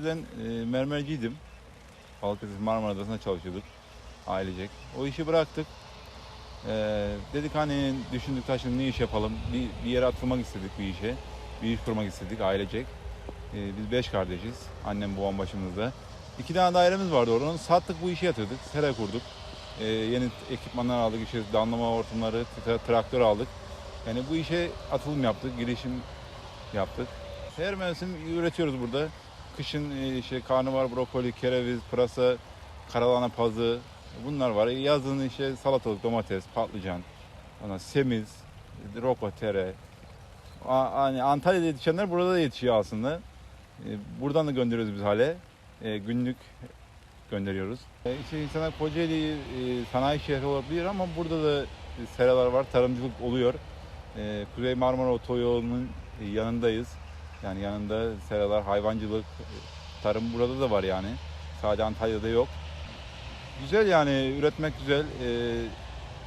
önceden e, mermerciydim. Balıkesir Marmara Adası'nda çalışıyorduk ailecek. O işi bıraktık. E, dedik hani düşündük taşındık ne iş yapalım. Bir, bir yere atılmak istedik bir işe. Bir iş kurmak istedik ailecek. E, biz beş kardeşiz. Annem babam başımızda. İki tane dairemiz vardı oradan. Sattık bu işi yatırdık. Sera kurduk. E, yeni ekipmanlar aldık. işte damlama hortumları, tra- traktör aldık. Yani bu işe atılım yaptık. Girişim yaptık. Her mevsim üretiyoruz burada. Kışın e, işte karnabahar, brokoli, kereviz, pırasa, karalahana pazı bunlar var. Yazın işte salatalık, domates, patlıcan, ondan semiz, roko, tere. Hani Antalya'da yetişenler burada da yetişiyor aslında. E, Buradan da gönderiyoruz biz hale. E, Günlük gönderiyoruz. E, İşte insanlar Kocaeli e, sanayi şehri olabilir ama burada da seralar var, tarımcılık oluyor. E, Kuzey Marmara Otoyolu'nun yanındayız. Yani yanında seralar, hayvancılık, tarım burada da var yani. Sadece Antalya'da yok. Güzel yani üretmek güzel. E,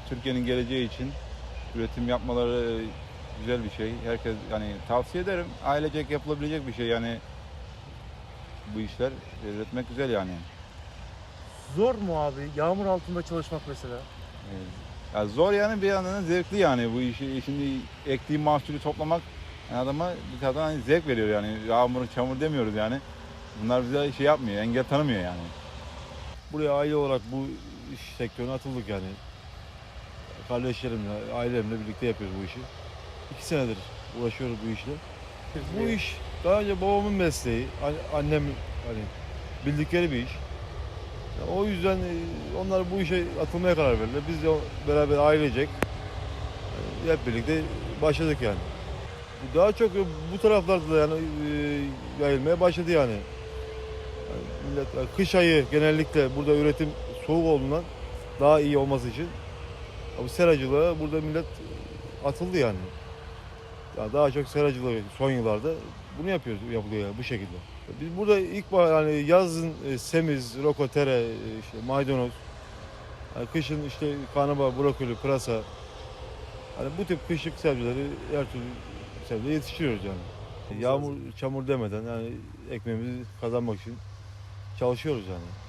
Türkiye'nin geleceği için üretim yapmaları güzel bir şey. Herkes yani tavsiye ederim. Ailecek yapılabilecek bir şey yani bu işler üretmek güzel yani. Zor mu abi? Yağmur altında çalışmak mesela. Ee, Ya zor yani bir yandan da zevkli yani bu işi şimdi ektiğim mahsulü toplamak yani adama bir taraftan hani zevk veriyor yani yağmur çamur demiyoruz yani. Bunlar bize şey yapmıyor, engel tanımıyor yani. Buraya aile olarak bu iş sektörüne atıldık yani. Kardeşlerimle, ailemle birlikte yapıyoruz bu işi. İki senedir uğraşıyoruz bu işle. Bu iş daha önce babamın mesleği, an- annem hani bildikleri bir iş. O yüzden e, onlar bu işe atılmaya karar verdiler. Biz de beraber ailecek e, hep birlikte başladık yani. Daha çok bu taraflarda da yani e, yayılmaya başladı yani. Yani millet, yani kış ayı genellikle burada üretim soğuk olduğundan daha iyi olması için bu seracılığa burada millet atıldı yani. Ya daha çok seracılığı son yıllarda bunu yapıyoruz, yapılıyor yani bu şekilde. Biz burada ilk yani yazın e, semiz, rokotere, e, işte maydanoz, yani kışın işte karnabahar, brokoli, pırasa, hani bu tip kışlık sebzeleri her türlü sebze yetiştiriyoruz yani. Yağmur, çamur demeden yani ekmeğimizi kazanmak için çalışıyoruz yani.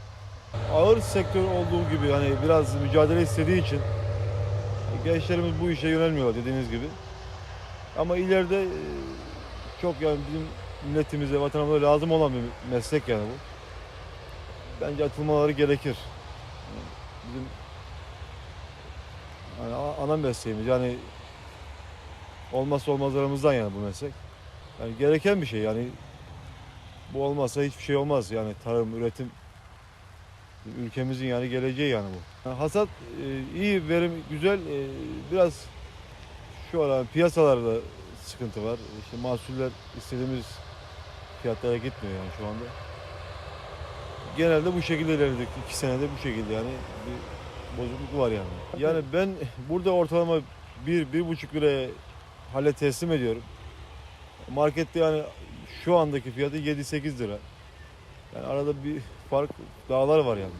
Ağır sektör olduğu gibi hani biraz mücadele istediği için gençlerimiz bu işe yönelmiyorlar dediğiniz gibi. Ama ileride e, çok yani bizim milletimize, vatanımıza lazım olan bir meslek yani bu. Bence atılmaları gerekir. Bizim yani ana mesleğimiz yani olmazsa olmazlarımızdan yani bu meslek. Yani gereken bir şey yani bu olmazsa hiçbir şey olmaz yani tarım, üretim ülkemizin yani geleceği yani bu. Yani hasat e, iyi, verim güzel. E, biraz şu ara piyasalarda sıkıntı var. İşte mahsuller istediğimiz fiyatlara gitmiyor yani şu anda. Genelde bu şekilde ilerledik. İki senede bu şekilde yani bir bozukluk var yani. Yani ben burada ortalama bir, bir buçuk liraya hale teslim ediyorum. Markette yani şu andaki fiyatı 7-8 lira. Yani arada bir fark dağlar var yani.